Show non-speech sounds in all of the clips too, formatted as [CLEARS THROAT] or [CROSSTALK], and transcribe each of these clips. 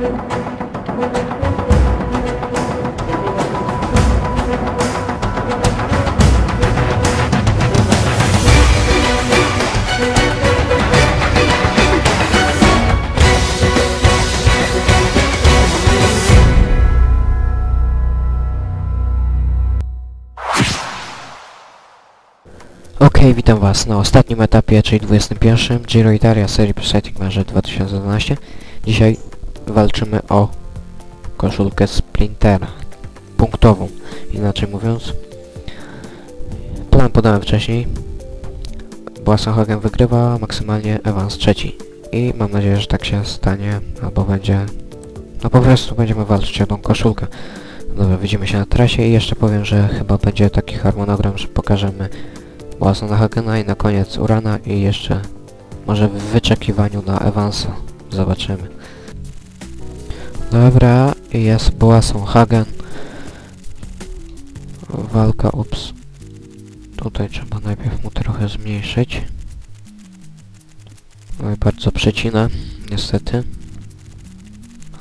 Okej, witam was na ostatnim etapie, czyli 21. Giro Italia serii Presetting Manager 2012. Dzisiaj walczymy o koszulkę Sprintera. Punktową, inaczej mówiąc. Plan podałem wcześniej. Błasenhagen wygrywa, maksymalnie Evans trzeci. I mam nadzieję, że tak się stanie, albo będzie... No po prostu będziemy walczyć o tą koszulkę. Dobra, widzimy się na trasie i jeszcze powiem, że chyba będzie taki harmonogram, że pokażemy Wasona Hagena i na koniec Urana i jeszcze może w wyczekiwaniu na Evansa. Zobaczymy. Dobra, jest Boason Hagen. Walka, ups. Tutaj trzeba najpierw mu trochę zmniejszyć. Oj, bardzo przecina, niestety.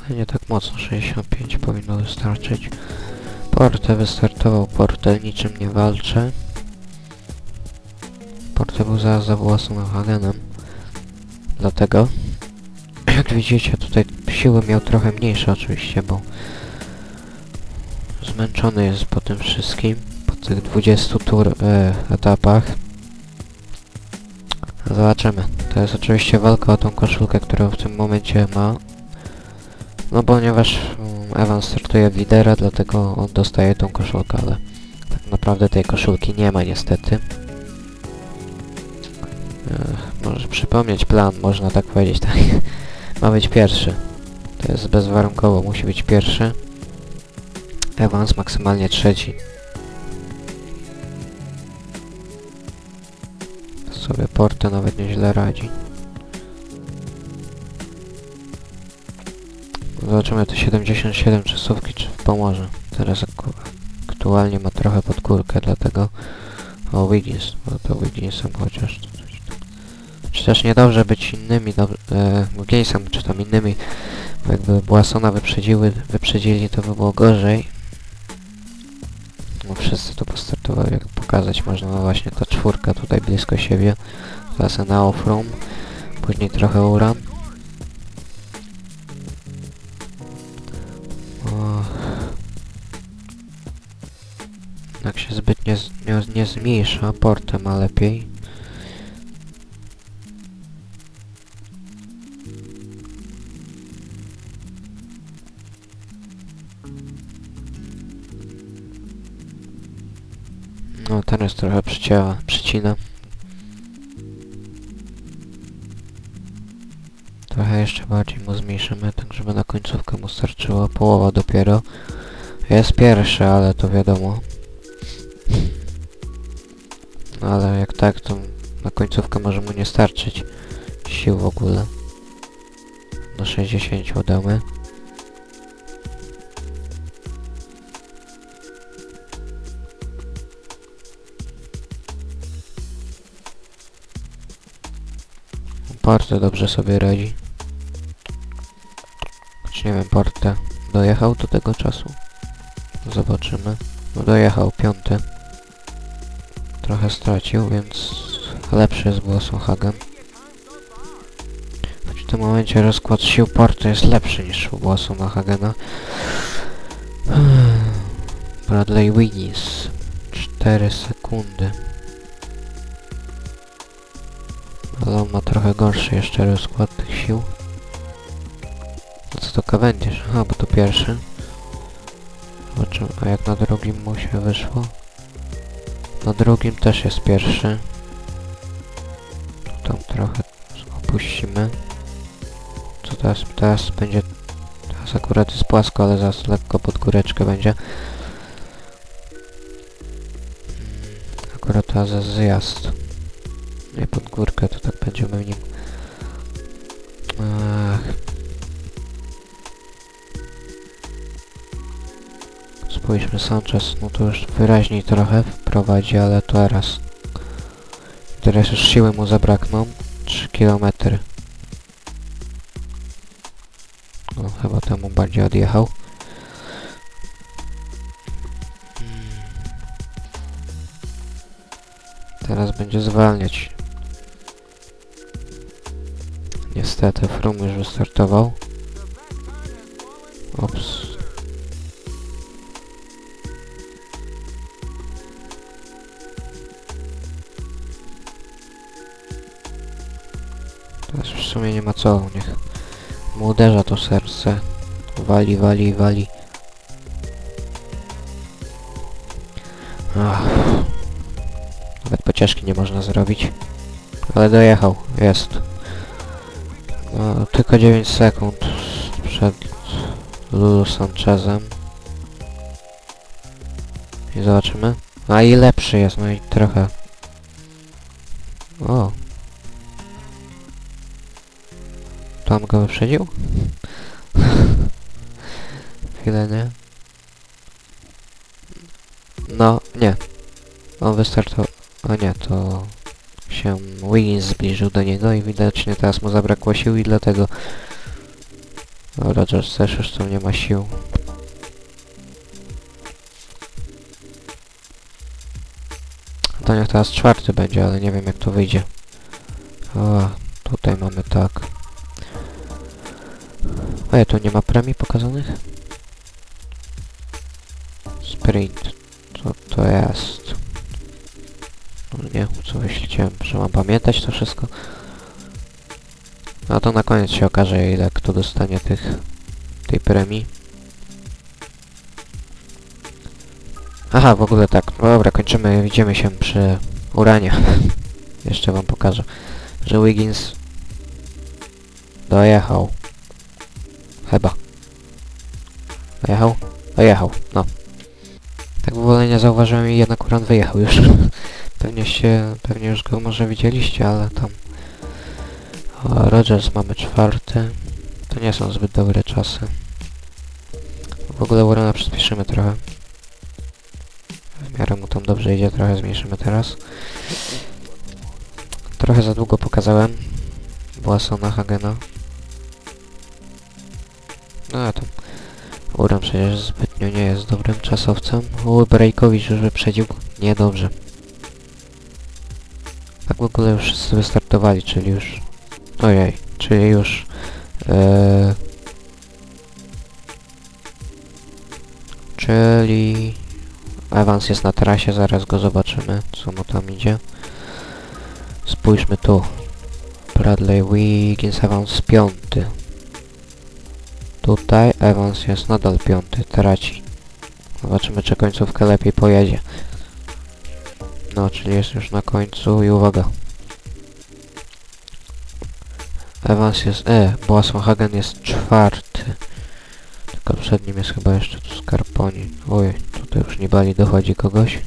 Ale nie tak mocno, 65 powinno wystarczyć. Porte wystartował, Porte niczym nie walczy. Porte był zaraz za własnym Hagenem. Dlatego, [CLEARS THROAT] jak widzicie, tutaj siły miał trochę mniejsze oczywiście, bo zmęczony jest po tym wszystkim, po tych 20 tur e, etapach. Zobaczymy. To jest oczywiście walka o tą koszulkę, którą w tym momencie ma. No ponieważ um, Evan startuje lidera, dlatego on dostaje tą koszulkę, ale tak naprawdę tej koszulki nie ma niestety. Ech, może przypomnieć plan, można tak powiedzieć, tak. [LAUGHS] Ma być pierwszy. To jest bezwarunkowo, musi być pierwszy. Evans maksymalnie trzeci. Sobie Porte nawet nieźle radzi. Zobaczymy te 77 czasówki, czy pomoże. Teraz aktualnie ma trochę pod górkę, dlatego... O, Wiggins, bo to Wigginsem chociaż... Czy też niedobrze być innymi, dob e, Wigginsem, czy tam innymi, jakby Błasona wyprzedziły, wyprzedzili, to by było gorzej. No wszyscy tu postartowali, jak pokazać można, no właśnie ta czwórka tutaj blisko siebie. Teraz na off-room, później trochę uran. Jak się zbytnio z, nie, nie zmniejsza portem, a lepiej. No teraz trochę przycięła, przycina. Trochę jeszcze bardziej mu zmniejszymy, tak żeby na końcówkę mu starczyła. Połowa dopiero. Jest pierwszy, ale to wiadomo. No ale jak tak, to na końcówkę może mu nie starczyć sił w ogóle. Do 60 damy. Porte dobrze sobie radzi. Choć nie wiem, Porte dojechał do tego czasu. Zobaczymy. No dojechał piąty. Trochę stracił, więc lepszy jest Błosą Hagen. Choć w tym momencie rozkład sił Porte jest lepszy niż u Błosą Hagena. [SIGHS] Bradley Wiggins. 4 sekundy. On ma trochę gorszy jeszcze rozkład tych sił. No co to Cavendish? Aha, bo to pierwszy. Zobaczymy, a jak na drugim mu się wyszło? Na drugim też jest pierwszy. Tam trochę opuścimy. Co teraz? Teraz będzie... Teraz akurat jest płasko, ale zaraz lekko pod góreczkę będzie. Mm, Akurat teraz jest zjazd. Nie pod górkę, to tak będziemy nim... Ach. Spójrzmy, Sanchez, no to już wyraźniej trochę wprowadzi, ale to teraz... Teraz już siły mu zabrakną. 3 km. No, chyba temu bardziej odjechał. Teraz będzie zwalniać. Niestety, Frum już wystartował. Ops. Teraz w sumie nie ma co, niech mu uderza to serce. Wali, wali, wali. Ach. Nawet pocieszki nie można zrobić. Ale dojechał, jest. No, tylko 9 sekund przed Lulu Sanchezem. I zobaczymy. A i lepszy jest, no i trochę. O. Tam go wyprzedził? [LAUGHS] Chwilę, nie? No, nie. On wystartował... O nie, to... się Wiggins zbliżył do niego i widocznie teraz mu zabrakło sił i dlatego... Rogers też już tu nie ma sił. To niech teraz czwarty będzie, ale nie wiem jak to wyjdzie. O, tutaj mamy tak. Ej, tu nie ma premii pokazanych? Sprint. Co to jest? No nie, co myślicie, że mam pamiętać to wszystko? A to na koniec się okaże, ile kto dostanie tych... tej premii. Aha, w ogóle tak. No dobra, kończymy, widzimy się przy uranie. [LAUGHS] Jeszcze wam pokażę, że Wiggins dojechał. Chyba. Dojechał? Dojechał, no. Tak w ogóle nie zauważyłem i jednak Uran wyjechał już. [LAUGHS] pewnie się, pewnie już go może widzieliście, ale tam... O, Rogers mamy czwarty. To nie są zbyt dobre czasy. W ogóle Urana przyspieszymy trochę. W miarę mu tam dobrze idzie, trochę zmniejszymy teraz. Trochę za długo pokazałem. Błasona Hagena. No a to... Uran przecież zbytnio nie jest dobrym czasowcem. U, Brejkowicz już wyprzedził. Niedobrze. W ogóle już wszyscy wystartowali, czyli już... Ojej, czyli już... E, czyli... Evans jest na trasie, zaraz go zobaczymy, co mu tam idzie. Spójrzmy tu. Bradley Wiggins, Evans piąty. Tutaj Evans jest nadal piąty, traci. Zobaczymy, czy końcówkę lepiej pojedzie. No, czyli jest już na końcu i uwaga. Evans jest... E, Boasson Hagen jest czwarty. Tylko przed nim jest chyba jeszcze tu Scarponi. Oj, tutaj już Nibali dochodzi kogoś.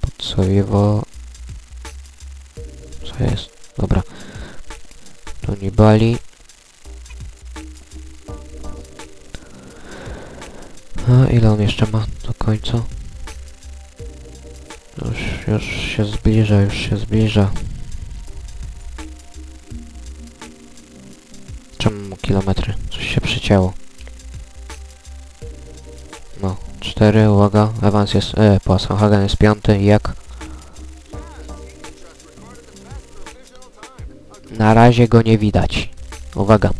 Podsojewo... Co jest? Dobra. To Nibali. A ile on jeszcze ma do końca? Już, się zbliża, już się zbliża. Czemu kilometry? Coś się przycięło. No, cztery, uwaga, awans jest, e, Hagen jest piąty, jak? Na razie go nie widać. Uwaga.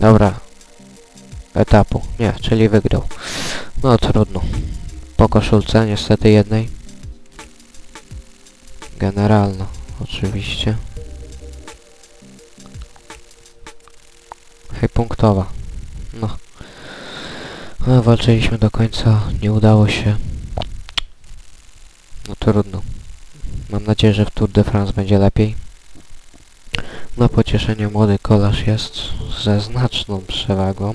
Dobra. Etapu. Nie, czyli wygrał. No trudno. Po koszulce niestety jednej. Generalno, oczywiście. Hej, punktowa. No. no. Walczyliśmy do końca, nie udało się. No trudno. Mam nadzieję, że w Tour de France będzie lepiej. Na pocieszenie młody kolarz jest ze znaczną przewagą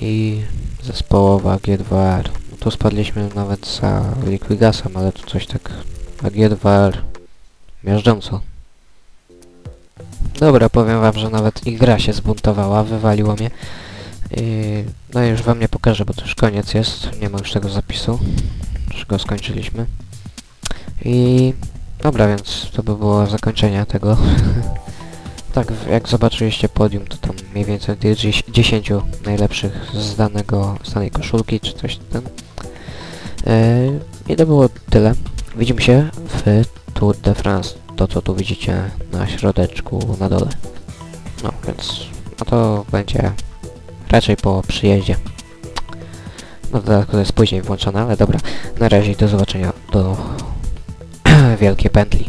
i zespołowa G2R. Tu spadliśmy nawet za Liquigasem, ale tu coś tak a G2R miażdżąco. Dobra, powiem wam, że nawet i gra się zbuntowała, wywaliło mnie. I, no i już wam nie pokażę, bo to już koniec jest, nie ma już tego zapisu. Już go skończyliśmy. I dobra, więc to by było zakończenie tego [LAUGHS] Tak, jak zobaczyliście podium, to tam mniej więcej tych 10 najlepszych z danego, z danej koszulki, czy coś ten. Yy, I to było tyle. Widzimy się w Tour de France. To co tu widzicie na środeczku na dole. No, więc no to będzie raczej po przyjeździe. No to jest później włączone, ale dobra. Na razie do zobaczenia do [CLEARS THROAT] wielkiej pętli.